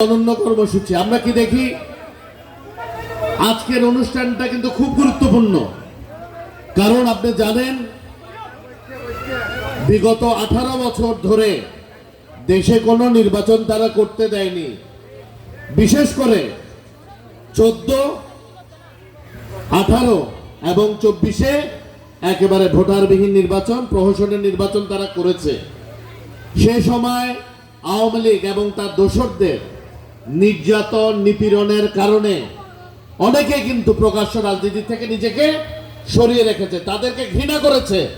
অনন্য কর্মসূচি। আমরা কি দেখি? আজকের অনুষ্ঠানটা কিন্তু খুব গুরুত্বপূর্ণ। কারণ আপনি জানেন, বিগত আঠারো বছর ধরে দেশে কোনো নির্বাচন তারা করতে দেয়নি। বিশেষ করে চোদ্দ, আঠারো এবং চব্বিশে একেবারে ভোটারবিহীন নির্বাচন, প্রহসনের নির্বাচন তারা করেছে। সে সময় আওয়ামী লীগ এবং তার দোসরদের নির্যাতন, নিপীড়নের কারণে অনেকে কিন্তু প্রকাশ্য রাজনীতি থেকে নিজেকে সরিয়ে রেখেছে, তাদেরকে ঘৃণা করেছে।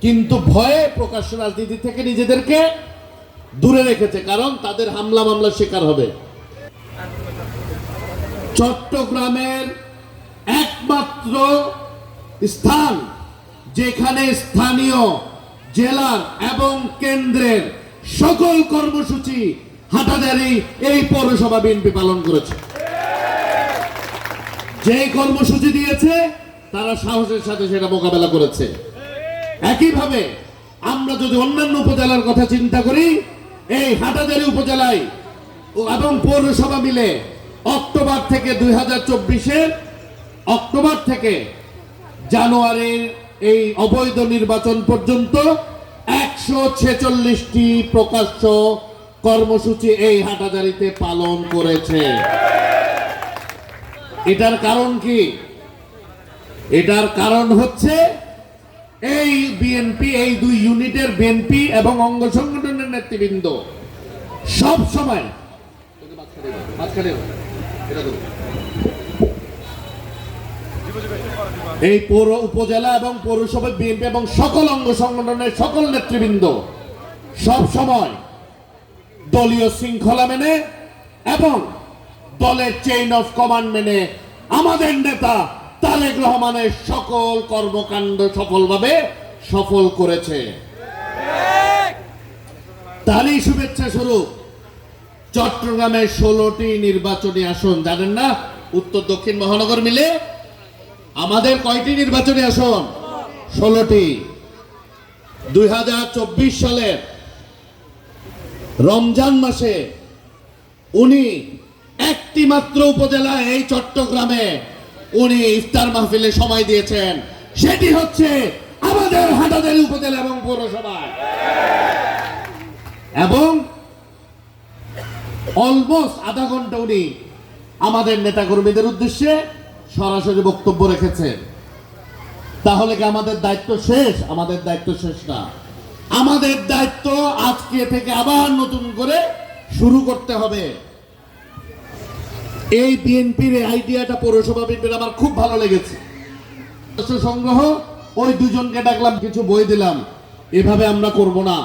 কিন্তু ভয়ে প্রকাশ্য রাজনীতি থেকে নিজেদেরকে দূরে রেখেছে, কারণ তাদের হামলা মামলার শিকার হবে। চট্টগ্রামের একমাত্র স্থান যেখানে স্থানীয় জেলার এবং কেন্দ্রের সকল কর্মসূচি হাটাদারি এই পৌরসভা বিএনপি পালন করেছে। যে কর্মসূচি দিয়েছে, তারা সাহসের সাথে সেটা মোকাবেলা করেছে। একইভাবে আমরা যদি অন্যান্য উপজেলার কথা চিন্তা করি, এই হাটাদারি উপজেলায় এবং পৌরসভা মিলে অক্টোবর থেকে দুই হাজার চব্বিশের অক্টোবর থেকে জানুয়ারির এই অবৈধ নির্বাচন পর্যন্ত একশো ছেচল্লিশটি প্রকাশ্য কর্মসূচি এই হাটাজারিতে পালন করেছে। এটার কারণ কি? এটার কারণ হচ্ছে এই বিএনপি, এই দুই ইউনিটের বিএনপি এবং অঙ্গ সংগঠনের নেতৃবৃন্দ সব সময় এই পৌর উপজেলা এবং পৌরসভা বিএনপি এবং সকল অঙ্গ সংগঠনের সকল নেতৃবৃন্দ সব সময় দলীয় শৃঙ্খলা মেনে এবং দলের চেইন অফ কমান্ড মেনে আমাদের নেতা তারেক রহমানের সকল কর্মকাণ্ড সফলভাবে সফল করেছে। তারই শুভেচ্ছা স্বরূপ চট্টগ্রামের ষোলোটি নির্বাচনী আসন, জানেন না? উত্তর, দক্ষিণ মহানগর মিলে আমাদের কয়টি নির্বাচনী আসন? ষোলোটি। দুই হাজার চব্বিশ সালের রমজান মাসে উনি একটি মাত্র উপজেলা এই চট্টগ্রামে উনি ইফতার মাহফিলে সময় দিয়েছেন। সেটি হচ্ছে আমাদের হাটাদারি উপজেলা এবং পৌরসভায়। এবং অলমোস্ট আধা ঘণ্টা উনি আমাদের নেতাকর্মীদের উদ্দেশ্যে সরাসরি বক্তব্য রেখেছেন। তাহলে কি আমাদের দায়িত্ব শেষ? আমাদের দায়িত্ব শেষ না। আমাদের দায়িত্ব আজকে থেকে আবার নতুন করে শুরু করতে হবে। এই বিএনপির আইডিয়াটা পৌরসভা বিএনপির আমার খুব ভালো লেগেছে। সংগ্রহ, ওই দুজনকে ডাকলাম, কিছু বই দিলাম। এভাবে আমরা করব না।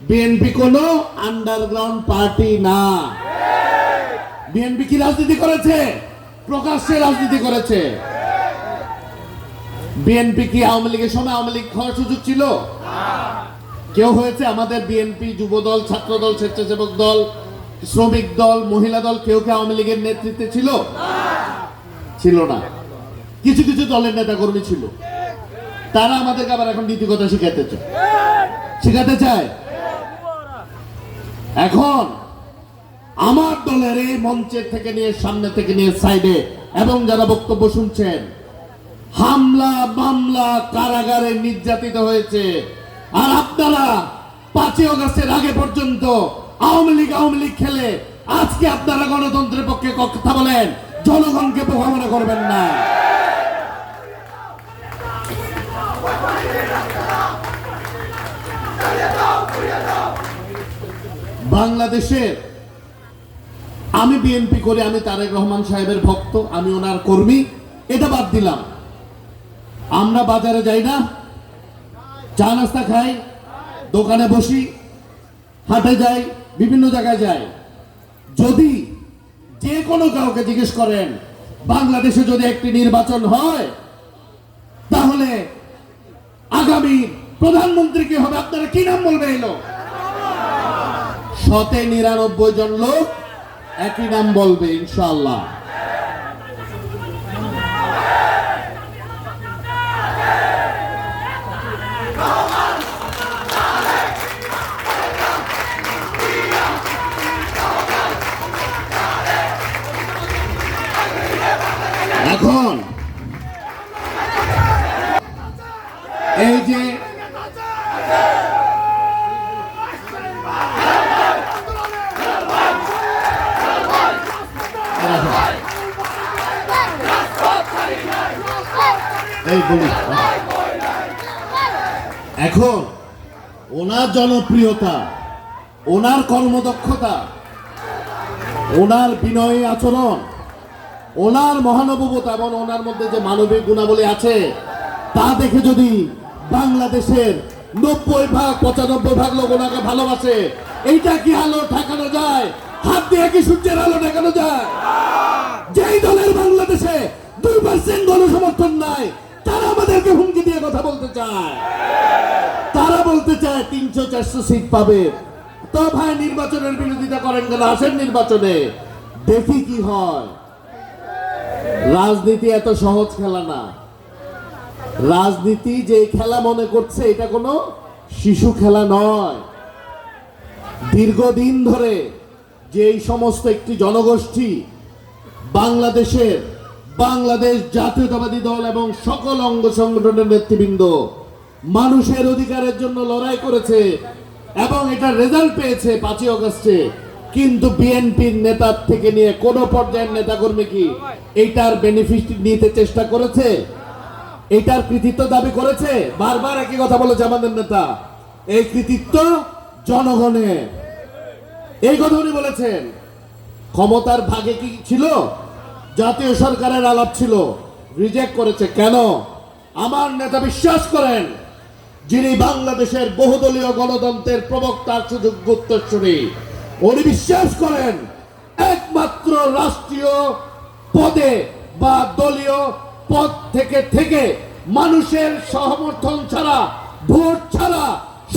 বিএনপি কোনো আন্ডারগ্রাউন্ড পার্টি না। বিএনপি কি রাজনীতি করেছে? প্রকাশ্যে রাজনীতি করেছে। বিএনপি কি আওয়ামী লীগের সময় আওয়ামী লীগ হওয়ার সুযোগ ছিল? কেউ হয়েছে আমাদের বিএনপি যুব দল ছাত্র দল স্বেচ্ছাসেবক দল, শ্রমিক দল, মহিলা দল, কেউ কি আওয়ামী লীগের নেতৃত্বে ছিল? ছিল না। কিছু কিছু দলের নেতা কর্মী ছিল। তারা আমাদেরকে আবার এখন নীতিকতা শিখাতে চায়। শিখাতে চায়? এখন আমার দলের এই মঞ্চের থেকে নিয়ে সামনে থেকে নিয়ে সাইডে এবং যারা বক্তব্য শুনছেন, হামলা, মামলা, কারাগারে নির্যাতিত হয়েছে। আর আপনারা পাঁচই অগস্টের আগে পর্যন্ত আওয়ামী লীগ আওয়ামী লীগ খেলে আজকে আপনারা গণতন্ত্রের পক্ষে কথা বলেন, জনগণকে প্রভাবনা করবেন না। বাংলাদেশের আমি বিএনপি করে আমি তারেক রহমান সাহেবের ভক্ত, আমি ওনার কর্মী, এটা বাদ দিলাম। আমরা বাজারে যাই না চা নাস্তা খাই, দোকানে বসি, হাটে যাই, বিভিন্ন জায়গায় যাই। যদি যে কোনো কাউকে জিজ্ঞেস করেন, বাংলাদেশে যদি একটি নির্বাচন হয়, তাহলে আগামী প্রধানমন্ত্রী কি হবে? আপনারা কি নাম বলবে এলো শতে নিরানব্বই জন লোক একই নাম বলবে ইনশাল্লাহ জনপ্রিয়তা ওনার কর্মদক্ষতা, ওনার বিনয়ী আচরণ, ওনার মহানুভবতা এবং ওনার মধ্যে যে মানবিক গুণাবলী আছে, তা দেখে যদি বাংলাদেশের নব্বই ভাগ, পঁচানব্বই ভাগ লোক ওনাকে ভালোবাসে, এইটা কি আলো ঠেকানো যায়? হাত দিয়ে কি সূর্যের আলো ঠেকানো যায়? যেই দলের বাংলাদেশে দুই পার্সেন্ট গণসমর্থন নাই তারা আমাদেরকে হুমকি দিয়ে কথা বলতে চায়। তারা বলতে চায় তিনশো চারশো সিট পাবে। তো ভাই, নির্বাচনের বিরোধিতা করেন আসেন নির্বাচনে। দেখি কি হয়। রাজনীতি এত সহজ খেলা না। রাজনীতি যে খেলা মনে করছে, এটা কোনো শিশু খেলা নয়। দীর্ঘদিন ধরে যে এই সমস্ত একটি জনগোষ্ঠী বাংলাদেশের বাংলাদেশ জাতীয়তাবাদী দল এবং সকল অঙ্গ সংগঠনের নেতৃবৃন্দ মানুষের অধিকারের জন্য লড়াই করেছে এবং এটা রেজাল্ট পেয়েছে পাঁচই অগস্টে। কিন্তু বিএনপির নেতার থেকে নিয়ে কোন পর্যায়ের নেতাকর্মী কি এইটার বেনিফিট নিতে চেষ্টা করেছে? এটার কৃতিত্ব দাবি করেছে? বারবার একই কথা বলেছে আমাদের নেতা। এই কৃতিত্ব জনগণের। এই কথা উনি বলেছেন। ক্ষমতার ভাগে কি ছিল? জাতীয় সরকারের আলাপ ছিল রিজেক্ট করেছে। কেন? আমার নেতা বিশ্বাস করেন, যিনি বাংলাদেশের বহুদলীয় গণতন্ত্রের প্রবক্তার সুযোগ্য উত্তরসূরি, উনি বিশ্বাস করেন, একমাত্র রাষ্ট্রীয় পদে বা দলীয় পদ থেকে থেকে মানুষের সমর্থন ছাড়া, ভোট ছাড়া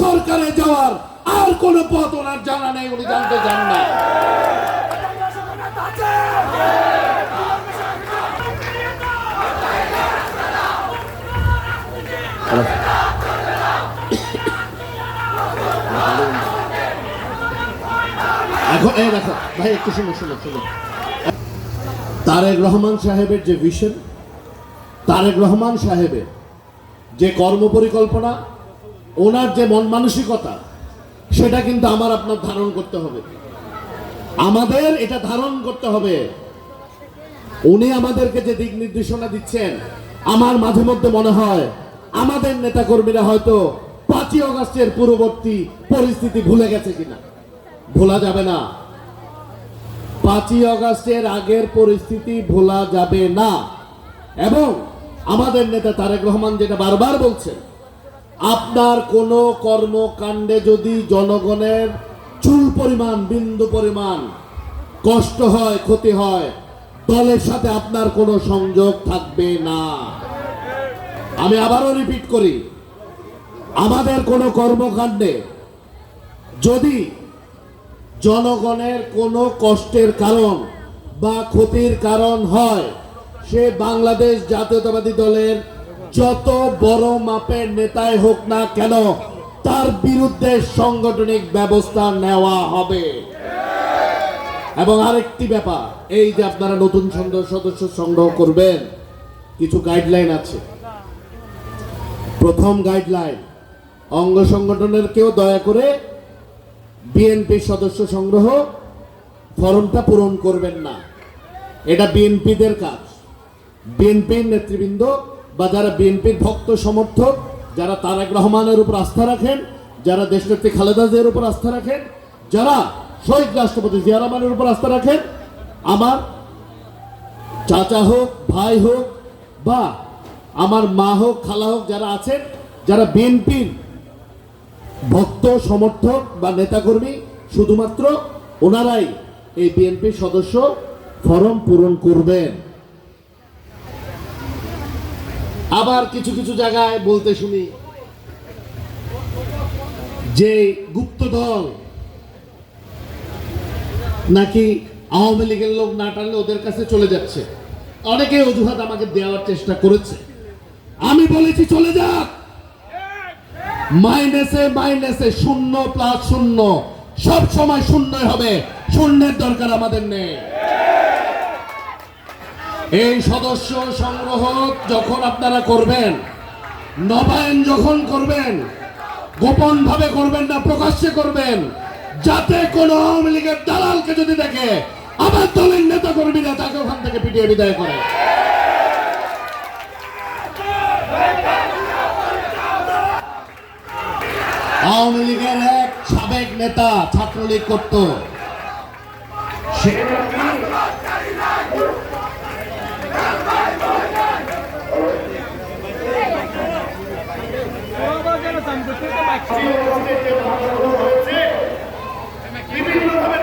সরকারে যাওয়ার আর কোন পথ ওনার জানা নেই, উনি জানতে চান না। এখন, এই দেখো, ভাই, একটু শুনো শুনো শুনো। তারেক রহমান সাহেবের যে ভিশন তারেক রহমান সাহেবের যে কর্মপরিকল্পনা, ওনার যে মন মানসিকতা, সেটা কিন্তু আমার আপনার ধারণ করতে হবে। আমাদের এটা ধারণ করতে হবে। উনি আমাদেরকে যে দিক নির্দেশনা দিচ্ছেন, আমার মাঝে মধ্যে মনে হয় আমাদের নেতাকর্মীরা হয়তো পাঁচই অগস্টের পূর্ববর্তী পরিস্থিতি ভুলে গেছে কিনা? ভোলা যাবে না। পাঁচই অগস্টের আগের পরিস্থিতি ভোলা যাবে না। এবং আমাদের নেতা তারেক রহমান যেটা বারবার বলছেন, আপনার কোনো কর্মকাণ্ডে যদি জনগণের চুল পরিমাণ, বিন্দু পরিমাণ কষ্ট হয়, ক্ষতি হয়, দলের সাথে আপনার কোনো সংযোগ থাকবে না। আমি আবারও রিপিট করি, আমাদের কোনো কর্মকাণ্ডে যদি জনগণের কোনো কষ্টের কারণ বা ক্ষতির কারণ হয়, সে বাংলাদেশ জাতীয়তাবাদী দলের যত বড় মাপের নেতাই হোক না কেন, তার বিরুদ্ধে সাংগঠনিক ব্যবস্থা নেওয়া হবে। এবং আরেকটি ব্যাপার, এই যে আপনারা নতুন সদস্য সদস্য সংগ্রহ করবেন, কিছু গাইডলাইন আছে। প্রথম গাইডলাইন অঙ্গ সংগঠনের কেউ দয়া করে বিএনপির সদস্য সংগ্রহ ফর্মটা পূরণ করবেন না। এটা বিএনপিদের কাজ। বিএনপির নেতৃবৃন্দ বা যারা বিএনপির ভক্ত সমর্থক, যারা তারেক রহমানের উপর আস্থা রাখেন, যারা দেশনেত্রী খালেদা জিয়ার উপর আস্থা রাখেন, যারা শহীদ রাষ্ট্রপতি জিয়া রহমানের উপর আস্থা রাখেন, আমার চাচা হোক, ভাই হোক বা আমার মা হোক, খালা হোক, যারা আছেন, যারা বিএনপির ভক্ত, সমর্থক বা নেতাকর্মী, শুধুমাত্র ওনারাই এই বিএনপির সদস্য ফরম পূরণ করবেন। আবার কিছু কিছু জায়গায় বলতে শুনি, যে গুপ্ত দল নাকি আওয়ামী লীগের লোক না টানলে ওদের কাছে চলে যাচ্ছে। অনেকে অজুহাত আমাকে দেওয়ার চেষ্টা করেছে। আমি বলেছি চলে যাক। মাইনাসে মাইনাসে শূন্য প্লাস শূন্য। সব সময় শূন্যই হবে। শূন্যের দরকার আমাদের নেই। এই সদস্য সংগ্রহ যখন আপনারা করবেন, নবায়ন যখন করবেন গোপন ভাবে করবেন না, প্রকাশ্যে করবেন, যাতে কোন আওয়ামী লীগের দালালকে যদি দেখে আমার দলের নেতা কর্মীরা তাকে ওখান থেকে পিটিয়ে বিদায় করে। আওয়ামী লীগের এক সাবেক নেতা ছাত্রলীগ করত। বিভিন্নভাবে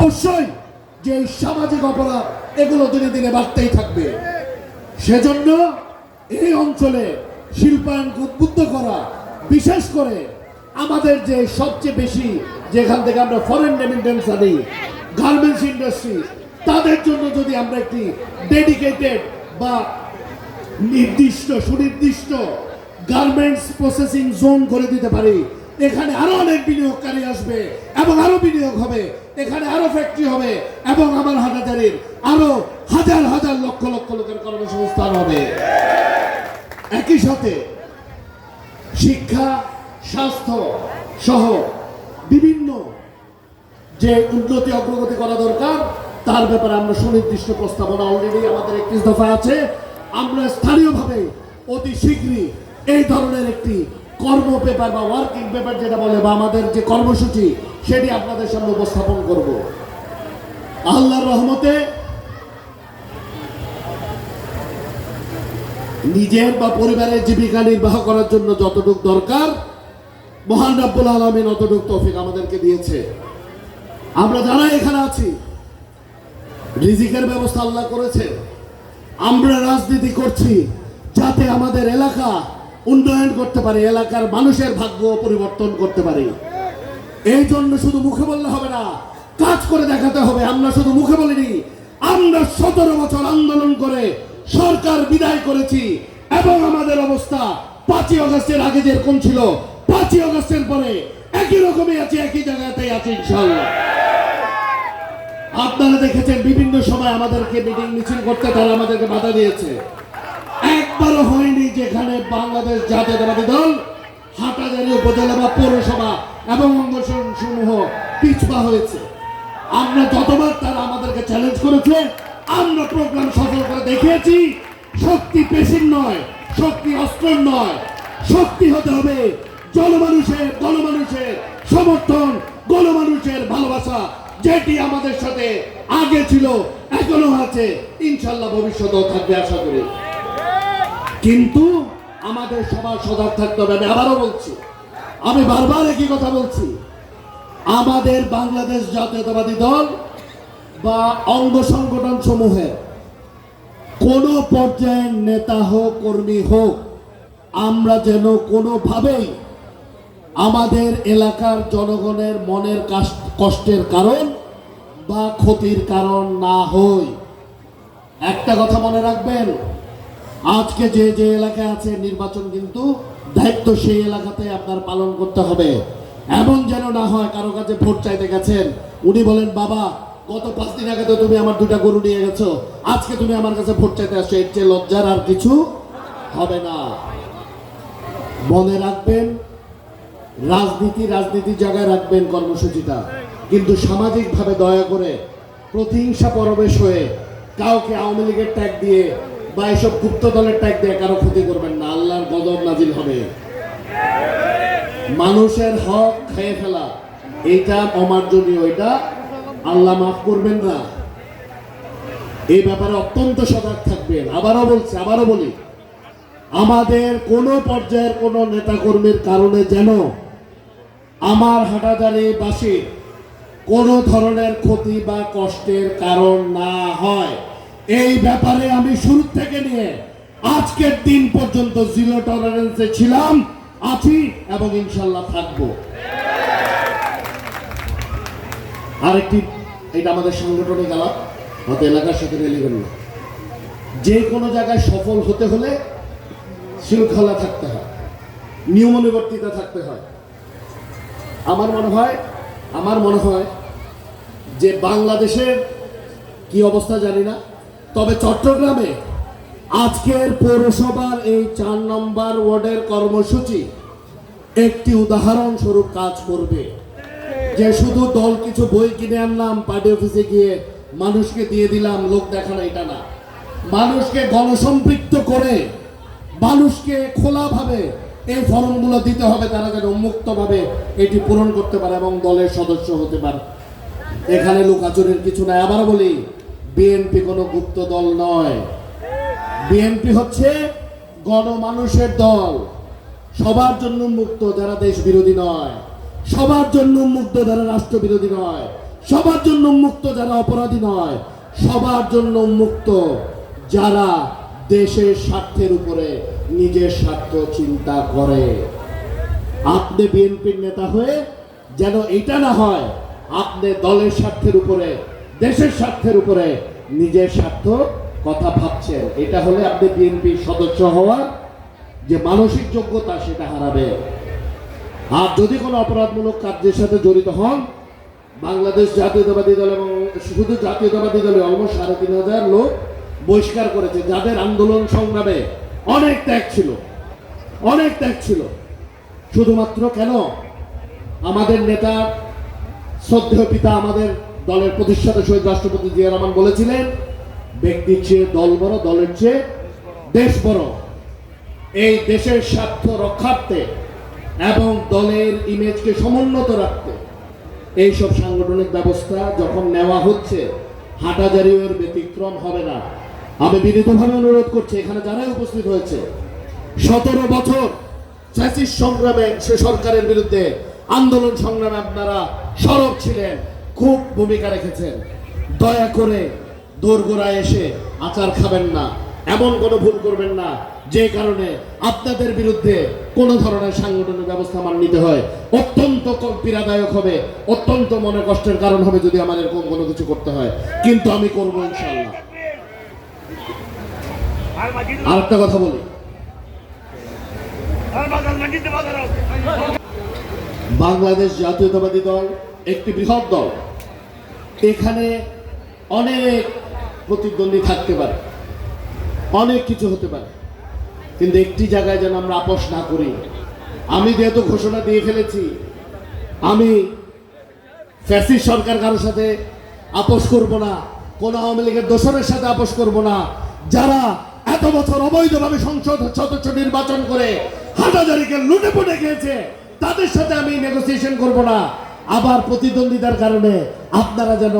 অবশ্যই যে সামাজিক অপরাধ এগুলো দিনে দিনে বাড়তেই থাকবে। সেজন্য এই অঞ্চলে শিল্পায়নকে উদ্বুদ্ধ করা, বিশেষ করে আমাদের যে সবচেয়ে বেশি যেখান থেকে আমরা ফরেন রেমিটেন্স আনি গার্মেন্টস ইন্ডাস্ট্রি তাদের জন্য যদি আমরা একটি ডেডিকেটেড বা নির্দিষ্ট, সুনির্দিষ্ট গার্মেন্টস প্রসেসিং জোন করে দিতে পারি, এখানে আরও অনেক বিনিয়োগকারী আসবে এবং আরও বিনিয়োগ হবে। এখানে আরও ফ্যাক্টরি হবে এবং আমার হাজারের আরও হাজার হাজার লক্ষ লক্ষ লোকের কর্মসংস্থান হবে। একই সাথে শিক্ষা, স্বাস্থ্য সহ বিভিন্ন যে উন্নতি অগ্রগতি করা দরকার, তার ব্যাপারে আমরা সুনির্দিষ্ট প্রস্তাবনা অলরেডি আমাদের একত্রিশ দফা আছে। আমরা স্থানীয়ভাবে অতি শীঘ্রই এই ধরনের একটি কর্ম পেপার বা ওয়ার্কিং পেপার যেটা বলে বা আমাদের যে কর্মসূচি সেটি আপনাদের সামনে উপস্থাপন করব। আল্লাহর রহমতে নিজের বা পরিবারের জীবিকা নির্বাহ করার জন্য যতটুকু দরকার, মহান রাব্বুল আলমিন অতটুকু তৌফিক আমাদেরকে দিয়েছে। আমরা যারা এখানে আছি, রিজিকের ব্যবস্থা আল্লাহ করেছে। আমরা রাজনীতি করছি যাতে আমাদের এলাকা উন্নয়ন করতে পারে, এলাকার মানুষের ভাগ্য পরিবর্তন করতে পারি। এই জন্য শুধু মুখে বললে হবে না, কাজ করে দেখাতে হবে। আমরা শুধু মুখে বলিনি, আমরা সতেরো বছর আন্দোলন করে সরকার বিদায় করেছি এবং আমাদের অবস্থা পাঁচই অগস্টের আগে যেরকম ছিল, পাঁচই অগস্টের পরে একই রকমই আছে, একই জায়গাতেই আছে ইনশাল্লাহ আপনারা দেখেছেন বিভিন্ন সময় আমাদেরকে মিটিং মিছিল করতে তারা আমাদেরকে বাধা দিয়েছে। একবারও হয়নি যেখানে বাংলাদেশ জাতীয়তাবাদী দল হাটাজারি উপজেলা বা পৌরসভা এবং অঙ্গসন সমূহ পিছপা হয়েছে। আমরা যতবার তারা আমাদেরকে চ্যালেঞ্জ করেছে, আমরা প্রোগ্রাম সফল করে দেখিয়েছি, শক্তি পেশির নয়, শক্তি অস্ত্রের নয়, শক্তি হতে হবে জনমানুষের, গণমানুষের সমর্থন, গণমানুষের ভালোবাসা, যেটি আমাদের সাথে আগে ছিল, এখনও আছে, ইনশাল্লাহ ভবিষ্যতেও থাকবে আশা করি। কিন্তু আমাদের সবার সজাগ থাকতে হবে, আমি আবারও বলছি আমি বারবার একই কথা বলছি। আমাদের বাংলাদেশ জাতীয়তাবাদী দল বা অঙ্গ সংগঠন সমূহের কোন পর্যায়ের নেতা হোক, কর্মী হোক, আমরা যেন কোনোভাবেই আমাদের এলাকার জনগণের মনের কষ্টের কারণ বা ক্ষতির কারণ না হই। একটা কথা মনে রাখবেন, আজকে যে যে এলাকায় আছে নির্বাচন কিন্তু দায়িত্ব সেই এলাকাতে আপনার পালন করতে হবে। এমন যেন না হয় কারও কাছে ভোট চাইতে গেছেন, উনি বলেন, বাবা, গত পাঁচ দিন আগে তো তুমি আমার দুটা গরু নিয়ে গেছো, আজকে তুমি আমার কাছে ভোট চাইতে আসছো, এর চেয়ে লজ্জার আর কিছু হবে না। মনে রাখবেন, রাজনীতি রাজনীতির জায়গায় রাখবেন কর্মসূচিটা, কিন্তু সামাজিকভাবে দয়া করে প্রতিহিংসা পরবেশ হয়ে কাউকে আওয়ামী লীগের ট্যাগ দিয়ে বা এসব গুপ্ত দলের ট্যাগ দিয়ে কারও ক্ষতি করবেন না। আল্লাহর গজব নাজিল হবে। মানুষের হক খেয়ে ফেলা, এটা অমার্জনীয়, এটা আল্লাহ মাফ করবেন না। এই ব্যাপারে অত্যন্ত সজাগ থাকবেন। আবারও বলছি, আবারও বলি, আমাদের কোনো পর্যায়ের কোনো নেতাকর্মীর কারণে যেন আমার হাটাজারি বাসী কোনো ধরনের ক্ষতি বা কষ্টের কারণ না হয়, এই ব্যাপারে আমি শুরু থেকে নিয়ে আজকের দিন পর্যন্ত জিরো টলারেন্সে ছিলাম, আছি এবং ইনশাল্লাহ থাকব। আরেকটি, এটা আমাদের সাংগঠনিক আলাপ হয়তো এলাকার সাথে রেলিভেন্ট না যে কোনো জায়গায় সফল হতে হলে শৃঙ্খলা থাকতে হয়, নিয়মানুবর্তিতা থাকতে হয়। আমার মনে হয়, আমার মনে হয় যে বাংলাদেশের কি অবস্থা জানি না, তবে চট্টগ্রামে আজকের পৌরসভার এই চার নম্বর ওয়ার্ডের কর্মসূচি একটি উদাহরণ স্বরূপ কাজ করবে। যে শুধু দল কিছু বই কিনে আনলাম, পার্টি অফিসে গিয়ে মানুষকে দিয়ে দিলাম, লোক দেখানো এটা না। মানুষকে গণসম্পৃক্ত করে, মানুষকে খোলাভাবে এই ফর্মগুলো দিতে হবে, তারা যেন মুক্তভাবে এটি পূরণ করতে পারে এবং দলের সদস্য হতে পারে। এখানে লোকাচুরের কিছু নাই। আবার বলি, বিএনপি কোনো গুপ্ত দল নয়। বিএনপি হচ্ছে গণমানুষের দল। সবার জন্য মুক্ত যারা দেশ বিরোধী নয়। সবার জন্য মুক্ত যারা রাষ্ট্র বিরোধী নয়। সবার জন্য মুক্ত যারা অপরাধী নয়। সবার জন্য মুক্ত যারা দেশের স্বার্থের উপরে নিজের স্বার্থ চিন্তা করে। আপনি বিএনপির নেতা হয়ে যেন এটা না হয়, আপনি দলের স্বার্থের উপরে, দেশের স্বার্থের উপরে নিজের স্বার্থ কথা ভাবছেন, এটা হলে আপনি বিএনপির সদস্য হওয়ার যে মানসিক যোগ্যতা সেটা হারাবে। আর যদি কোনো অপরাধমূলক কার্যের সাথে জড়িত হন, বাংলাদেশ জাতীয়তাবাদী দল এবং শুধু জাতীয়তাবাদী দলে অলমোস্ট সাড়ে তিন হাজার লোক বহিষ্কার করেছে, যাদের আন্দোলন সংগ্রামে অনেক ত্যাগ ছিল। অনেক ত্যাগ ছিল। শুধুমাত্র কেন? আমাদের নেতা, শ্রদ্ধেয় পিতা আমাদের দলের প্রতিষ্ঠাতা শহীদ রাষ্ট্রপতি জিয়া রহমান বলেছিলেন ব্যক্তির চেয়ে দল বড়, দলের চেয়ে দেশ বড়। এই দেশের স্বার্থ রক্ষার্থে এবং দলের ইমেজকে সমুন্নত রাখতে এইসব সাংগঠনিক ব্যবস্থা যখন নেওয়া হচ্ছে হাটাজারিও ব্যতিক্রম হবে না। আমি বিনীতভাবে অনুরোধ করছি, এখানে যারাই উপস্থিত হয়েছে, সতেরো বছর ফ্যাসিস্ট সংগ্রামে সে সরকারের বিরুদ্ধে আন্দোলন সংগ্রামে আপনারা সরব ছিলেন, খুব ভূমিকা রেখেছেন। দয়া করে দোরগোড়ায় এসে আচার খাবেন না। এমন কোনো ভুল করবেন না, যে কারণে আপনাদের বিরুদ্ধে কোনো ধরনের সাংগঠনিক ব্যবস্থা মান নিতে হয়। অত্যন্ত পীড়াদায়ক হবে, অত্যন্ত মনে কষ্টের কারণ হবে যদি আমার এরকম কোনো কিছু করতে হয়। কিন্তু আমি করব ইনশাল্লাহ আর একটা কথা বলি। বাংলাদেশ জাতীয়তাবাদী দল, একটি বৃহৎ দল। এখানে অনেক প্রতিদ্বন্দ্বী থাকতে পারে। অনেক কিছু হতে পারে। কিন্তু একটি জায়গায় যেন আমরা আপোষ না করি, আমি যেহেতু ঘোষণা দিয়ে ফেলেছি, আমি ফ্যাসিস্ট সরকার কারোর সাথে আপোষ করব না, কোন আওয়ামী লীগের দোসরের সাথে আপোষ করব না, যারা এত বছর অবৈধভাবে সংসদ সদস্য নির্বাচন করে হাটাজারিকে লুটে পুটে গিয়েছে তাদের সাথে আমি নেগোসিয়েশন করব না। আবার প্রতিদ্বন্দ্বিতার কারণে আপনারা যেন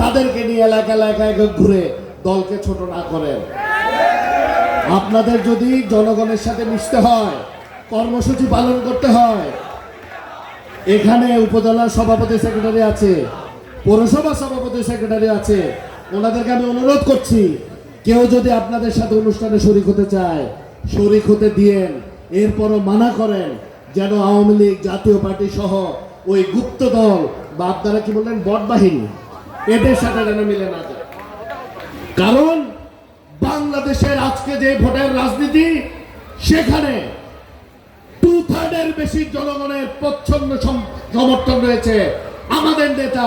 তাদেরকে নিয়ে এলাকা এলাকায় ঘুরে দলকে ছোট না করেন। আপনাদের যদি জনগণের সাথে মিশতে হয়, কর্মসূচি পালন করতে হয়, এখানে উপজেলার সভাপতি সেক্রেটারি আছে, পৌরসভা সভাপতি সেক্রেটারি আছে, ওনাদেরকে আমি অনুরোধ করছি, কেউ যদি আপনাদের সাথে অনুষ্ঠানে শরিক হতে চায়, শরিক হতে দিয়েন, এরপরও মানা করেন, যেন আওয়ামী লীগ, জাতীয় পার্টি সহ ওই গুপ্ত দল বা আপনারা কি বললেন বট বাহিনী এদের সাথে যেন মিলে না যায়। কারণ বাংলাদেশের আজকে যে ভোটের রাজনীতি, সেখানে টু বেশি জনগণের প্রচ্ছন্ন সমর্থন রয়েছে। আমাদের নেতা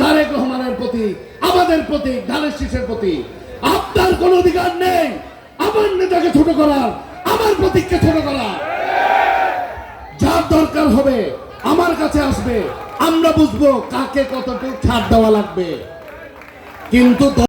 তারেক রহমানের প্রতি, আমাদের প্রতি ধানের শীষের প্রতি। আপনার কোনো অধিকার নেই। আমার নেতাকে ছোট করার, আমার প্রতীককে ছোট করার। যার দরকার হবে আমার কাছে আসবে। আমরা বুঝব কাকে কতটুকু ছাড় দেওয়া লাগবে। কিন্তু